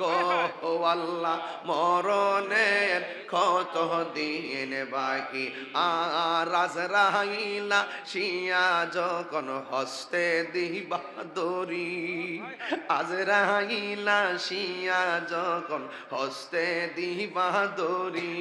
গো আল্লাহ, মরণের কত দিন বাকি। আর রাজরাইলা শিয়া যখন হস্তে দিবা দরি আজ রাইলা শিয়া যখন হস্তে দিবা দরি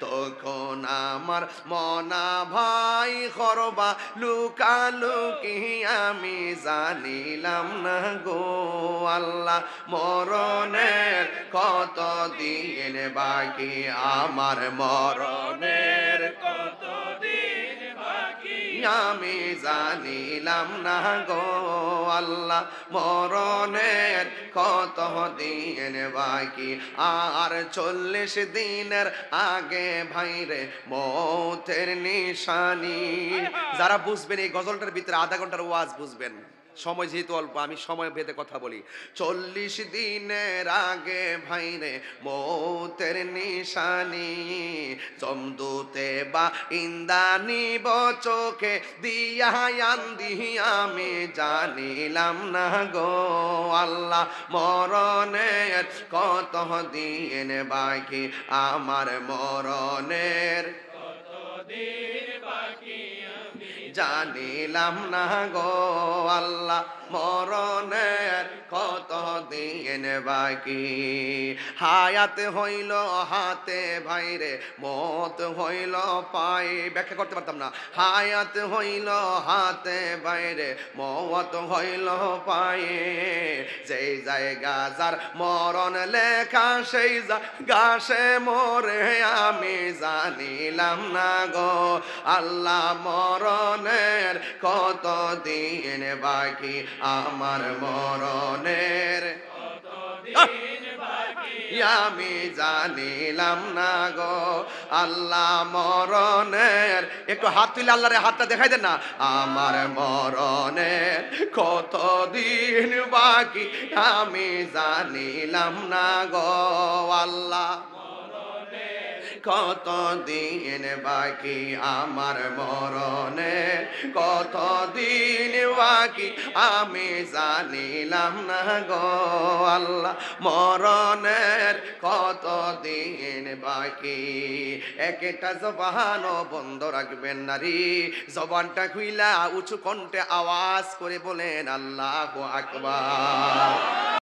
তখন আমার, মনা ভাই খরবা লুকা লুকি আমি জানিলাম না গো আল্লাহ, মরণের কত দিন বাকি? আমার মরণের আমি জানিলাম না গো আল্লাহ মরণের কত দিন বাকি? আর চল্লিশ দিনের আগে ভাইরে মৌতের নিশানি। যারা বুঝবেন এই গজলটার ভিতরে আধা ঘণ্টার ওয়াজ বুঝবেন। সময় যেহেতু অল্প, আমি সময় ভেদে কথা বলি। চল্লিশ দিনের আগে ভাই রে মৌতের নিশানি চমদুতে বা ইন্দানি চোখে দিয়া আন্দি আমি জানিলাম না গো আল্লাহ, মরণের কত দিন বাকি আমার মরণের? জানিলাম না গো আল্লাহ। মরণের কত দিন বাকি? হায়াত হইল হাতে ভাইরে, মত হইল পায়ে। ব্যাখ্যা করতে পারতাম না। হায়াত হইল হাতে বাইরে মত হইল পায়ে। যেই জায়গা যার মরণ লেখা, সেই গাছে মরে। আমি জানিলাম না গো, আল্লাহ মরণের কত দিন বাকি? আমার মরণের আমি জানিলাম না গো, আল্লাহ মরণের একটু হাত তুলে আল্লাহরে হাতটা দেখাই দেন না। আমার মরণের কত দিন বাকি? আমি জানিলাম না গো, আল্লাহ কত দিন বাকি আমার মরণে? কত দিন বাকি আমি জানিলাম না গো আল্লাহ, মরণের কত দিন বাকি? একটা জবানও বন্ধ রাখবেন নারী, জবানটা খুইলা উঁচু কণ্ঠে আওয়াজ করে বলেন, আল্লাহ আকবার।